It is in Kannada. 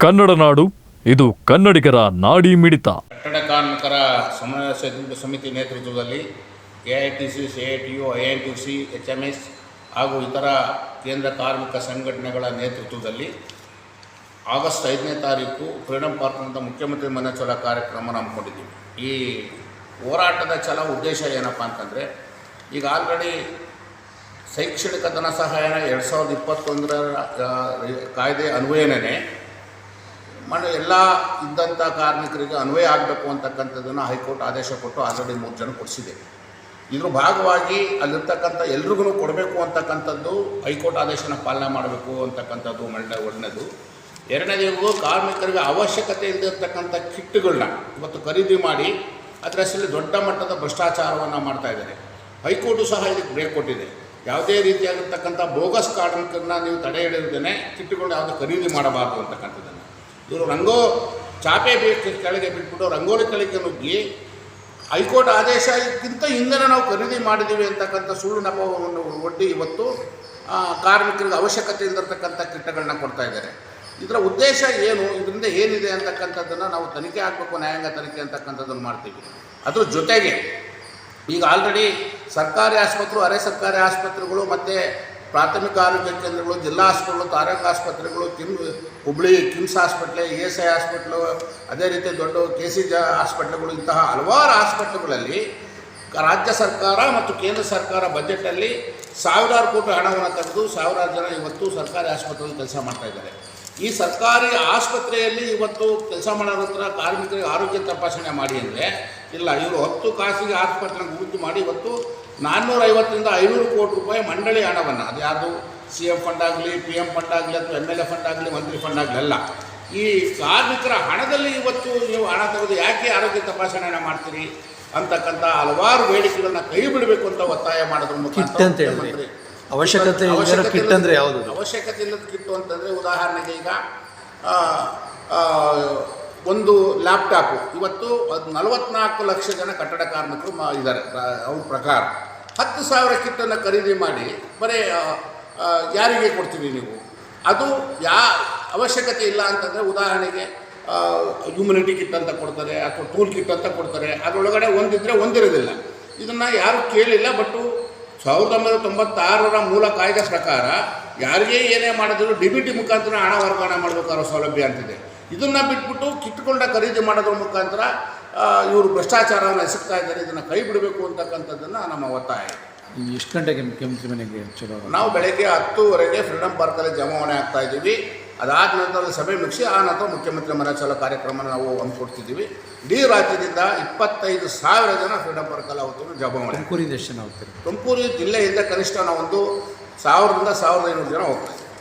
ಕನ್ನಡ ನಾಡು, ಇದು ಕನ್ನಡಿಗರ ನಾಡಿ ಮಿಡಿತ. ಕಟ್ಟಡ ಕಾರ್ಮಿಕರ ಸಮನ್ವಯ ಸಮಿತಿ- ನೇತೃತ್ವದಲ್ಲಿ A I T C C I T U, I N T C, H M S ಹಾಗೂ ಇತರ ಕೇಂದ್ರ ಕಾರ್ಮಿಕ ಸಂಘಟನೆಗಳ ನೇತೃತ್ವದಲ್ಲಿ ಆಗಸ್ಟ್ ಐದನೇ ತಾರೀಕು ಫ್ರೀಡಮ್ ಪಾರ್ಕ್ನಿಂದ ಮುಖ್ಯಮಂತ್ರಿ ಮನೆ ಕಾರ್ಯಕ್ರಮವನ್ನು ಕಾರ್ಯಕ್ರಮ ಹಮ್ಮಿಕೊಂಡಿದ್ದೀವಿ. ಈ ಹೋರಾಟದ ಛಲ ಉದ್ದೇಶ ಏನಪ್ಪ ಅಂತಂದರೆ, ಈಗ ಆಲ್ರೆಡಿ ಶೈಕ್ಷಣಿಕ ಧನ ಸಹಾಯನ ಎರಡು ಸಾವಿರದ ಇಪ್ಪತ್ತೊಂದರ ಕಾಯ್ದೆ ಅನ್ವಯನೇ ಮನ ಎಲ್ಲ ಇದ್ದಂಥ ಕಾರ್ಮಿಕರಿಗೆ ಅನ್ವಯ ಆಗಬೇಕು ಅಂತಕ್ಕಂಥದ್ದನ್ನು ಹೈಕೋರ್ಟ್ ಆದೇಶ ಕೊಟ್ಟು ಆಲ್ರೆಡಿ ಮೂರು ಜನ ಕೊಡಿಸಿದೆ. ಇದ್ರ ಭಾಗವಾಗಿ ಅಲ್ಲಿರ್ತಕ್ಕಂಥ ಎಲ್ರಿಗೂ ಕೊಡಬೇಕು ಅಂತಕ್ಕಂಥದ್ದು ಹೈಕೋರ್ಟ್ ಆದೇಶನ ಪಾಲನೆ ಮಾಡಬೇಕು ಅಂತಕ್ಕಂಥದ್ದು ಒಳ್ಳೆ ಒಳ್ಳೆಯದು ಎರಡನೇದು ಕಾರ್ಮಿಕರಿಗೆ ಅವಶ್ಯಕತೆ ಇಲ್ಲದಿರ್ತಕ್ಕಂಥ ಕಿಟ್ಗಳನ್ನ ಇವತ್ತು ಖರೀದಿ ಮಾಡಿ ಅದರ ಹೆಸರಲ್ಲಿ ದೊಡ್ಡ ಮಟ್ಟದ ಭ್ರಷ್ಟಾಚಾರವನ್ನು ಮಾಡ್ತಾ ಇದ್ದಾರೆ. ಹೈಕೋರ್ಟು ಸಹ ಇದಕ್ಕೆ ಬ್ರೇಕ್ ಕೊಟ್ಟಿದೆ. ಯಾವುದೇ ರೀತಿಯಾಗಿರ್ತಕ್ಕಂಥ ಬೋಗಸ್ ಕಾರ್ಮಿಕರನ್ನ ನೀವು ತಡೆ ಹಿಡಿದೇ ಕಿಟ್ಗಳನ್ನ ಯಾವುದು ಖರೀದಿ ಮಾಡಬಾರ್ದು ಅಂತಕ್ಕಂಥದ್ದನ್ನು. ಇವರು ರಂಗೋ ಚಾಪೆ ಬಿ- ಕೆಳಗೆ ಬಿಟ್ಬಿಟ್ಟು ರಂಗೋಲಿ ಕೆಳಗೆ ನುಗ್ಗಿ ಹೈಕೋರ್ಟ್ ಆದೇಶಕ್ಕಿಂತ ಹಿಂದೆನೇ ನಾವು ಖರೀದಿ ಮಾಡಿದ್ದೀವಿ ಅಂತಕ್ಕಂಥ ಸುಳ್ಳು ನೆಪವನ್ನು ಒಡ್ಡಿ ಇವತ್ತು ಕಾರ್ಮಿಕರಿಗೆ ಅವಶ್ಯಕತೆ ಇಲ್ಲದಿರ್ತಕ್ಕಂಥ ಕಿಟ್ಟಗಳನ್ನ ಕೊಡ್ತಾ ಇದ್ದಾರೆ. ಇದರ ಉದ್ದೇಶ ಏನು? ಇದರಿಂದ ಏನಿದೆ ಅಂತಕ್ಕಂಥದ್ದನ್ನು ನಾವು ತನಿಖೆ ಆಗಬೇಕು, ನ್ಯಾಯಾಂಗ ತನಿಖೆ ಅಂತಕ್ಕಂಥದ್ದನ್ನು ಮಾಡ್ತೀವಿ. ಅದ್ರ ಜೊತೆಗೆ ಈಗ ಆಲ್ರೆಡಿ ಸರ್ಕಾರಿ ಆಸ್ಪತ್ರೆ, ಅರೆ ಸರ್ಕಾರಿ ಆಸ್ಪತ್ರೆಗಳು ಮತ್ತು ಪ್ರಾಥಮಿಕ ಆರೋಗ್ಯ ಕೇಂದ್ರಗಳು, ಜಿಲ್ಲಾ ಆಸ್ಪತ್ರೆಗಳು ತಾರಂಗ ಆಸ್ಪತ್ರೆಗಳು, ಕಿಮ್, ಹುಬ್ಳಿ, ಕಿಮ್ಸ್ ಆಸ್ಪೆಟ್ಲೆ ಇ ಎಸ್ ಐ ಹಾಸ್ಪಿಟ್ಲು, ಅದೇ ರೀತಿ ದೊಡ್ಡ ಕೆ ಸಿ ಜ ಹಾಸ್ಪಿಟ್ಲ್ಗಳು, ಇಂತಹ ಹಲವಾರು ಹಾಸ್ಪಿಟ್ಲ್ಗಳಲ್ಲಿ ರಾಜ್ಯ ಸರ್ಕಾರ ಮತ್ತು ಕೇಂದ್ರ ಸರ್ಕಾರ ಬಜೆಟಲ್ಲಿ ಸಾವಿರಾರು ಕೋಟಿ ಹಣವನ್ನು ತೆಗೆದು ಸಾವಿರಾರು ಜನ ಇವತ್ತು ಸರ್ಕಾರಿ ಆಸ್ಪತ್ರೆಯಲ್ಲಿ ಕೆಲಸ ಮಾಡ್ತಾ ಇದ್ದಾರೆ. ಈ ಸರ್ಕಾರಿ ಆಸ್ಪತ್ರೆಯಲ್ಲಿ ಇವತ್ತು ಕೆಲಸ ಮಾಡೋದ್ರ ಕಾರ್ಮಿಕರಿಗೆ ಆರೋಗ್ಯ ತಪಾಸಣೆ ಮಾಡಿ ಅಂದರೆ ಇಲ್ಲ ಇವರು ಹತ್ತು ಖಾಸಗಿ ಆಸ್ಪತ್ರೆಗೆ ಗುರುತು ಮಾಡಿ ಇವತ್ತು ನಾನ್ನೂರ ಐವತ್ತರಿಂದ ಐನೂರು ಕೋಟಿ ರೂಪಾಯಿ ಮಂಡಳಿ ಹಣವನ್ನು ಅದು ಯಾವುದು ಸಿ ಎಂ ಫಂಡ್ ಆಗಲಿ ಪಿ ಎಂ ಫಂಡ್ ಆಗಲಿ ಅಥವಾ ಎಂ ಎಲ್ ಎ ಫಂಡ್ ಆಗಲಿ ಮಂತ್ರಿ ಫಂಡ್ ಆಗಲಿ ಅಲ್ಲ ಈ ಕಾರ್ಮಿಕರ ಹಣದಲ್ಲಿ ಇವತ್ತು ನೀವು ಹಣ ತೆಗೆದು ಯಾಕೆ ಆರೋಗ್ಯ ತಪಾಸಣೆಯನ್ನು ಮಾಡ್ತೀರಿ ಅಂತಕ್ಕಂಥ ಹಲವಾರು ಬೇಡಿಕೆಗಳನ್ನ ಕೈ ಬಿಡಬೇಕು ಅಂತ ಒತ್ತಾಯ ಮಾಡೋದ್ರ ಮುಖ್ಯ ಅಂತ ಹೇಳಿದ್ರಿ. ಅವಶ್ಯಕತೆ ಅವಶ್ಯಕತೆ ಯಾವುದು? ಅವಶ್ಯಕತೆ ಇಲ್ಲದ ಕಿಟ್ಟು ಅಂತಂದರೆ ಉದಾಹರಣೆಗೆ ಈಗ ಲ್ಯಾಪ್ಟಾಪು ಇವತ್ತು ಅದು ನಲವತ್ನಾಲ್ಕು ಲಕ್ಷ ಜನ ಕಟ್ಟಡ ಕಾರ್ಮಿಕರು ಇದ್ದಾರೆ ಅವ್ರ ಪ್ರಕಾರ. ಹತ್ತು ಸಾವಿರ ಕಿಟ್ಟನ್ನು ಖರೀದಿ ಮಾಡಿ, ಬರೀ ಯಾರಿಗೆ ಕೊಡ್ತೀವಿ ನೀವು? ಅದು ಯಾ, ಅವಶ್ಯಕತೆ ಇಲ್ಲ ಅಂತಂದರೆ ಉದಾಹರಣೆಗೆ ಹ್ಯೂಮಿನಿಟಿ ಕಿಟ್ ಅಂತ ಕೊಡ್ತಾರೆ, ಅಥವಾ ಟೂಲ್ ಕಿಟ್ ಅಂತ ಕೊಡ್ತಾರೆ. ಅದರೊಳಗಡೆ ಒಂದಿದ್ದರೆ ಒಂದಿರೋದಿಲ್ಲ. ಇದನ್ನು ಯಾರೂ ಕೇಳಿಲ್ಲ, ಬಟ್ಟು ಸಾವಿರದ ಒಂಬೈನೂರ ತೊಂಬತ್ತಾರರ ಮೂಲ ಕಾಯ್ದೆ ಪ್ರಕಾರ, ಯಾರಿಗೇ ಏನೇ ಮಾಡಿದ್ರು ಡಿ ಬಿ ಟಿ ಮುಖಾಂತರ ಹಣ ವರ್ಗಾವಣೆ ಮಾಡಬೇಕಾರೋ ಸೌಲಭ್ಯ ಅಂತಿದೆ. ಇದನ್ನು ಬಿಟ್ಬಿಟ್ಟು ಕಿಟ್ಕೊಂಡ ಖರೀದಿ ಮಾಡೋದ್ರ ಮುಖಾಂತರ ಇವರು ಭ್ರಷ್ಟಾಚಾರವನ್ನು ಎಸಗ್ತಾ ಇದ್ದಾರೆ ಇದನ್ನು ಕೈ ಬಿಡಬೇಕು ಅಂತಕ್ಕಂಥದ್ದನ್ನು ನಮ್ಮ ಒತ್ತಾಯ ಎಷ್ಟು ಗಂಟೆಗೆ ಮುಖ್ಯಮಂತ್ರಿ ಮನೆಗೆ ಚಲೋ ನಾವು ಬೆಳಗ್ಗೆ ಹತ್ತುವರೆಗೆ ಫ್ರೀಡಮ್ ಪಾರ್ಕಲ್ಲಿ ಜಮಾವಣೆ ಆಗ್ತಾ ಇದ್ದೀವಿ. ಅದಾದ ನಂತರ ಸಭೆ ಮುಗಿಸಿ ಆ ನಂತರ ಮುಖ್ಯಮಂತ್ರಿ ಮನೆ ಚಲೋ ಕಾರ್ಯಕ್ರಮ ನಾವು ಹಮ್ಮಿಕೊಡ್ತಿದ್ದೀವಿ. ಇಡೀ ರಾಜ್ಯದಿಂದ ಇಪ್ಪತ್ತೈದು ಸಾವಿರ ಜನ ಫ್ರೀಡಮ್ ಪಾರ್ಕಲ್ಲಿ ಅವತ್ತು ಜಮಾವಣೆ ತುಮಕೂರಿಂದ ಎಷ್ಟು ಜನ ಹೋಗ್ತಾರೆ? ತುಮಕೂರು ಜಿಲ್ಲೆಯಿಂದ ಕನಿಷ್ಠ ನಾವು ಒಂದು ಸಾವಿರದಿಂದ ಸಾವಿರದ ಐನೂರು ಜನ ಹೋಗ್ತೀವಿ.